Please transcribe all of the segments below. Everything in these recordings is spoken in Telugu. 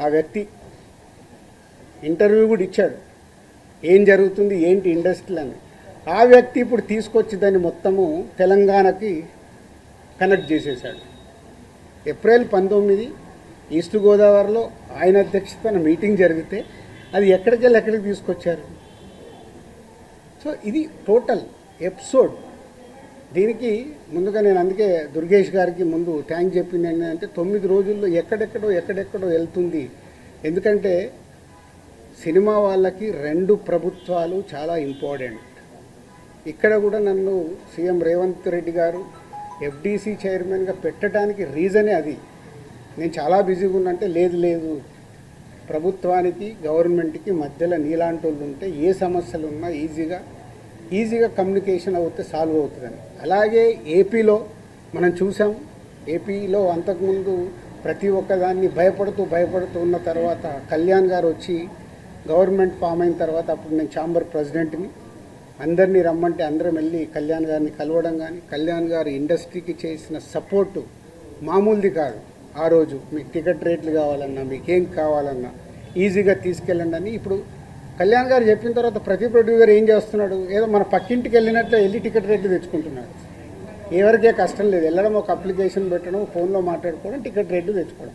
ఆ వ్యక్తి ఇంటర్వ్యూ కూడా ఇచ్చాడు. ఏం జరుగుతుంది ఏంటి ఇండస్ట్రీలు అని. ఆ వ్యక్తి ఇప్పుడు తీసుకొచ్చి దాన్ని మొత్తము తెలంగాణకి కనెక్ట్ చేసేసాడు ఏప్రిల్ పంతొమ్మిది ఈస్ట్ గోదావరిలో ఆయన అధ్యక్షతన మీటింగ్ జరిగితే అది ఎక్కడికి వెళ్ళి ఎక్కడికి తీసుకొచ్చారు? సో ఇది టోటల్ ఎపిసోడ్. దీనికి ముందుగా నేను అందుకే దుర్గేష్ గారికి ముందు థ్యాంక్ చెప్పింది ఏంటంటే తొమ్మిది రోజుల్లో ఎక్కడెక్కడో ఎక్కడెక్కడో వెళ్తుంది. ఎందుకంటే సినిమా వాళ్ళకి రెండు ప్రభుత్వాలు చాలా ఇంపార్టెంట్ ఇక్కడ కూడా నన్ను సీఎం రేవంత్ రెడ్డి గారు ఎఫ్డీసీ చైర్మన్గా పెట్టడానికి రీజనే అది. నేను చాలా బిజీగా ఉన్నంటే లేదు లేదు. ప్రభుత్వానికి గవర్నమెంట్కి మధ్యలో నీలాంటి వాళ్ళు ఉంటే ఏ సమస్యలు ఉన్నా ఈజీగా ఈజీగా కమ్యూనికేషన్ అవుతే సాల్వ్ అవుతుందని. అలాగే ఏపీలో మనం చూసాం ఏపీలో అంతకుముందు ప్రతి ఒక్కదాన్ని భయపడుతూ భయపడుతూ ఉన్న తర్వాత కళ్యాణ్ గారు వచ్చి గవర్నమెంట్ ఫామ్ అయిన తర్వాత అప్పుడు నేను ఛాంబర్ ప్రెసిడెంట్ని. అందరినీ రమ్మంటే అందరం వెళ్ళి కళ్యాణ్ గారిని కలవడం కానీ కళ్యాణ్ గారు ఇండస్ట్రీకి చేసిన సపోర్టు మామూలుది కాదు. ఆ రోజు మీకు టికెట్ రేట్లు కావాలన్నా మీకేం కావాలన్నా ఈజీగా తీసుకెళ్ళండి అని ఇప్పుడు కళ్యాణ్ గారు చెప్పిన తర్వాత ప్రతి ప్రొడ్యూసర్ ఏం చేస్తున్నాడు? ఏదో మన పక్కింటికి వెళ్ళినట్లే వెళ్ళి టికెట్ రేట్లు తెచ్చుకుంటున్నాడు. ఎవరికే కష్టం లేదు. వెళ్ళడం ఒక అప్లికేషన్ పెట్టడం ఫోన్లో మాట్లాడుకోవడం టికెట్ రేట్లు తెచ్చుకోవడం.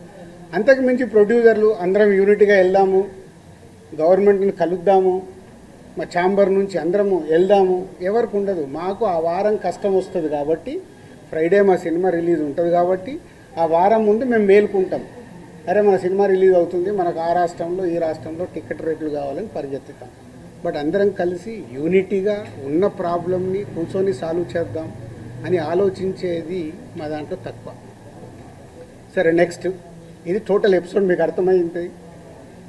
అంతకు మించి ప్రొడ్యూసర్లు అందరం యూనిట్గా వెళ్దాము గవర్నమెంట్ని కలుద్దాము మా ఛాంబర్ నుంచి అందరము వెళ్దాము. ఎవరికి ఉండదు. మాకు ఆ వారం కష్టం వస్తుంది కాబట్టి ఫ్రైడే మా సినిమా రిలీజ్ ఉంటుంది కాబట్టి ఆ వారం ముందు మేము మేలుకుంటాం. అరే మన సినిమా రిలీజ్ అవుతుంది. మనకు ఆ రాష్ట్రంలో ఈ రాష్ట్రంలో టికెట్ రేట్లు కావాలని పరిగెత్తుతాం. బట్ అందరం కలిసి యూనిటీగా ఉన్న ప్రాబ్లమ్ని కూర్చొని సాల్వ్ చేద్దాం అని ఆలోచించేది మా దాంట్లో తక్కువ. సరే నెక్స్ట్. ఇది టోటల్ ఎపిసోడ్ మీకు అర్థమైంది.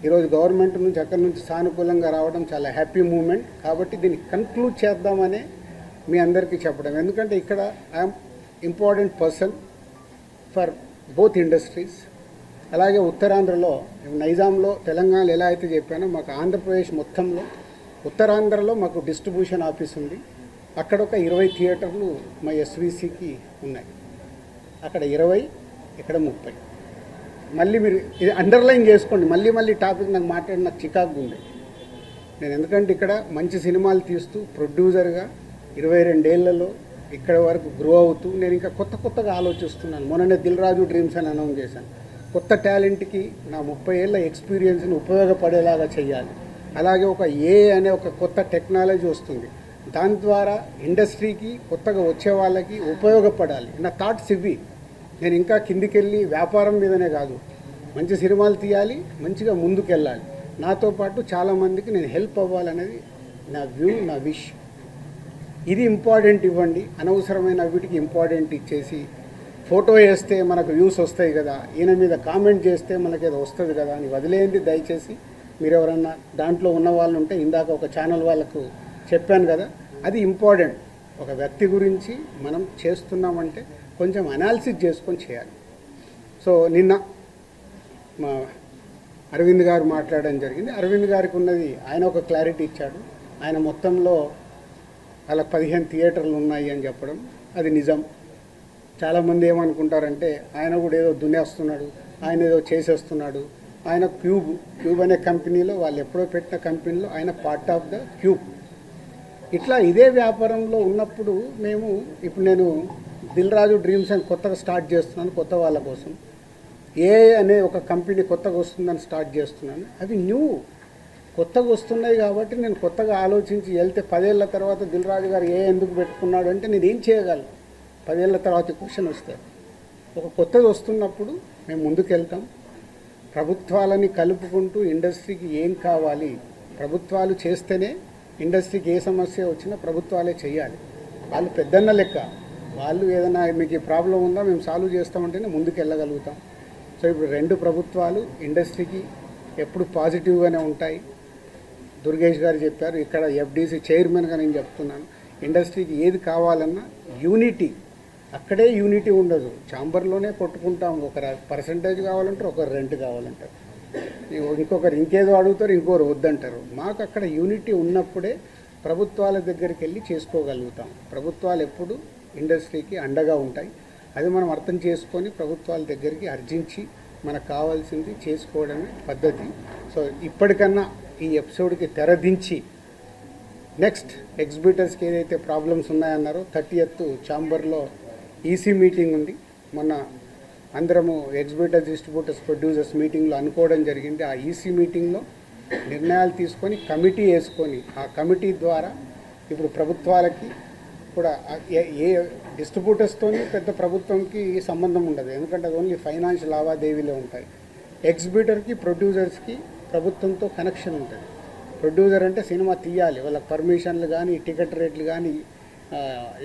ఈరోజు గవర్నమెంట్ నుంచి అక్కడి నుంచి సానుకూలంగా రావడం చాలా హ్యాపీ మూమెంట్. కాబట్టి దీన్ని కన్క్లూడ్ చేద్దామనే మీ అందరికీ చెప్పడం. ఎందుకంటే ఇక్కడ I'm important person for both industries. అలాగే ఉత్తరాంధ్రలో నైజాంలో తెలంగాణలో ఎలా అయితే చెప్పానో మాకు ఆంధ్రప్రదేశ్ మొత్తంలో ఉత్తరాంధ్రలో మాకు డిస్ట్రిబ్యూషన్ ఆఫీస్ ఉంది. అక్కడ ఒక ఇరవై థియేటర్లు మా ఎస్విసికి ఉన్నాయి. అక్కడ ఇరవై ఇక్కడ ముప్పై. మళ్ళీ మీరు ఇది అండర్లైన్ చేసుకోండి. మళ్ళీ మళ్ళీ టాపిక్ నాకు మాట్లాడి నాకు చికాకు ఉంది. నేను ఎందుకంటే ఇక్కడ మంచి సినిమాలు తీస్తూ ప్రొడ్యూసర్గా ఇరవై రెండేళ్ళలో ఇక్కడ వరకు గ్రో అవుతూ నేను ఇంకా కొత్త కొత్తగా ఆలోచిస్తున్నాను. మొన్ననే దిల్ రాజు డ్రీమ్స్ అని అనౌన్స్ చేశాను. కొత్త టాలెంట్కి నా ముప్పై ఏళ్ళ ఎక్స్పీరియన్స్ని ఉపయోగపడేలాగా చేయాలి అలాగే ఒక ఏ అనే ఒక కొత్త టెక్నాలజీ వస్తుంది. దాని ద్వారా ఇండస్ట్రీకి కొత్తగా వచ్చే వాళ్ళకి ఉపయోగపడాలి. నా థాట్స్ ఇవి నేను ఇంకా కిందికెళ్ళి వ్యాపారం మీదనే కాదు. మంచి సినిమాలు తీయాలి మంచిగా ముందుకెళ్ళాలి. నాతో పాటు చాలామందికి నేను హెల్ప్ అవ్వాలనేది నా వ్యూ నా విష్. ఇది ఇంపార్టెంట్ ఇవ్వండి. అనవసరమైన వీటికి ఇంపార్టెంట్ ఇచ్చేసి ఫోటో వేస్తే మనకు వ్యూస్ వస్తాయి కదా ఈయన మీద కామెంట్ చేస్తే మనకి ఏదో వస్తుంది కదా అని వదిలేయండి దయచేసి. మీరు ఎవరన్నా దాంట్లో ఉన్న వాళ్ళు ఉంటే ఇందాక ఒక ఛానల్ వాళ్ళకు చెప్పాను కదా అది ఇంపార్టెంట్ ఒక వ్యక్తి గురించి మనం చేస్తున్నామంటే కొంచెం అనాలిసిస్ చేసుకొని చేయాలి. సో నిన్న మా అరవింద్ గారు మాట్లాడడం జరిగింది. అరవింద్ గారికి ఉన్నది ఆయన ఒక క్లారిటీ ఇచ్చాడు. ఆయన మొత్తంలో అలా పదిహేను థియేటర్లు ఉన్నాయి అని చెప్పడం అది నిజం. చాలామంది ఏమనుకుంటారంటే ఆయన కూడా ఏదో దున్నేస్తున్నాడు ఆయన ఏదో చేసేస్తున్నాడు. ఆయన క్యూబ్ క్యూబ్ అనే కంపెనీలో వాళ్ళు ఎప్పుడో పెట్టిన కంపెనీలో ఆయన పార్ట్ ఆఫ్ ద క్యూబ్ ఇట్లా ఇదే వ్యాపారంలో ఉన్నప్పుడు మేము ఇప్పుడు నేను దిల్ రాజు డ్రీమ్స్ అని కొత్తగా స్టార్ట్ చేస్తున్నాను కొత్త వాళ్ళ కోసం. ఏ అనే ఒక కంపెనీ కొత్తగా వస్తుందని స్టార్ట్ చేస్తున్నాను. అవి న్యూ కొత్తగా వస్తున్నాయి కాబట్టి నేను కొత్తగా ఆలోచించి వెళ్తే పదేళ్ళ తర్వాత దిల్ రాజు గారు ఏ ఎందుకు పెట్టుకున్నాడు అంటే నేను ఏం చేయగలను? పదేళ్ళ తర్వాత క్వశ్చన్ వస్తే ఒక కొత్తది వస్తున్నప్పుడు మేము ముందుకెళ్తాం. ప్రభుత్వాలని కలుపుకుంటూ ఇండస్ట్రీకి ఏం కావాలి? ప్రభుత్వాలు చేస్తేనే ఇండస్ట్రీకి ఏ సమస్య వచ్చినా ప్రభుత్వాలే చేయాలి. వాళ్ళు పెద్దన్న లెక్క. వాళ్ళు ఏదైనా మీకు ప్రాబ్లం ఉందా? మేము సాల్వ్ చేస్తామంటేనే ముందుకు వెళ్ళగలుగుతాం సో ఇప్పుడు రెండు ప్రభుత్వాలు ఇండస్ట్రీకి ఎప్పుడు పాజిటివ్గానే ఉంటాయి. దుర్గేష్ గారు చెప్పారు ఇక్కడ ఎఫ్డీసీ చైర్మన్గా నేను చెప్తున్నాను. ఇండస్ట్రీకి ఏది కావాలన్నా యూనిటీ అక్కడే యూనిటీ ఉండదు. చాంబర్లోనే కొట్టుకుంటాం. ఒక పర్సంటేజ్ కావాలంటారు ఒకరు రెంట్ కావాలంటారు. ఇంకొకరు ఇంకేదో అడుగుతారు ఇంకొకరు వద్దంటారు. మాకు అక్కడ యూనిటీ ఉన్నప్పుడే ప్రభుత్వాల దగ్గరికి వెళ్ళి చేసుకోగలుగుతాం. ప్రభుత్వాలు ఎప్పుడు ఇండస్ట్రీకి అండగా ఉంటాయి. అది మనం అర్థం చేసుకొని ప్రభుత్వాల దగ్గరికి అర్జించి మనకు కావాల్సింది చేసుకోవడమే పద్ధతి. సో ఇప్పటికన్నా ఈ ఎపిసోడ్కి తెరదించి నెక్స్ట్ ఎగ్జిబిటర్స్కి ఏదైతే ప్రాబ్లమ్స్ ఉన్నాయన్నారో థర్టీ ఎత్ ఛాంబర్లో ఈసీ మీటింగ్ ఉంది. మొన్న అందరము ఎగ్జిబిటర్స్ డిస్ట్రిబ్యూటర్స్ ప్రొడ్యూసర్స్ మీటింగ్లో అనుకోవడం జరిగింది. ఆ ఈసీ మీటింగ్లో నిర్ణయాలు తీసుకొని కమిటీ వేసుకొని ఆ కమిటీ ద్వారా ఇప్పుడు ప్రభుత్వాలకి కూడా ఏ- డిస్ట్రిబ్యూటర్స్తో డిస్ట్రిబ్యూటర్స్తోని పెద్ద ప్రభుత్వంకి సంబంధం ఉండదు. ఎందుకంటే అది ఓన్లీ ఫైనాన్స్ లావాదేవీలే ఉంటాయి. ఎగ్జిబ్యూటర్కి ప్రొడ్యూసర్స్కి ప్రభుత్వంతో కనెక్షన్ ఉంటుంది. ప్రొడ్యూసర్ అంటే సినిమా తీయాలి. వాళ్ళకి పర్మిషన్లు కానీ టికెట్ రేట్లు కానీ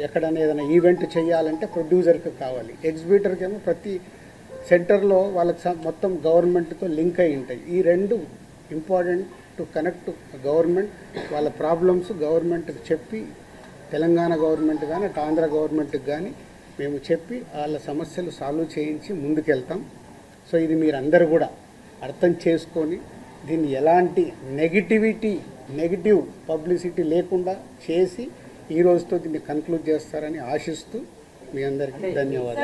ఎక్కడైనా ఏదైనా ఈవెంట్ చేయాలంటే ప్రొడ్యూసర్కి కావాలి. ఎగ్జిబిటర్కి ఏమో ప్రతి సెంటర్లో వాళ్ళకి మొత్తం గవర్నమెంట్తో లింక్ అయి ఉంటాయి. ఈ రెండు ఇంపార్టెంట్ టు కనెక్ట్ గవర్నమెంట్ వాళ్ళ ప్రాబ్లమ్స్ గవర్నమెంట్కి చెప్పి తెలంగాణ గవర్నమెంట్ కానీ అటు ఆంధ్ర గవర్నమెంట్కి కానీ మేము చెప్పి వాళ్ళ సమస్యలు సాల్వ్ చేయించి ముందుకెళ్తాం. సో ఇది మీరందరూ కూడా అర్థం చేసుకొని దీన్ని ఎలాంటి నెగిటివిటీ నెగిటివ్ పబ్లిసిటీ లేకుండా చేసి ఈ రోజుతో దీన్ని కన్క్లూడ్ చేస్తారని ఆశిస్తూ మీ అందరికీ ధన్యవాదాలు.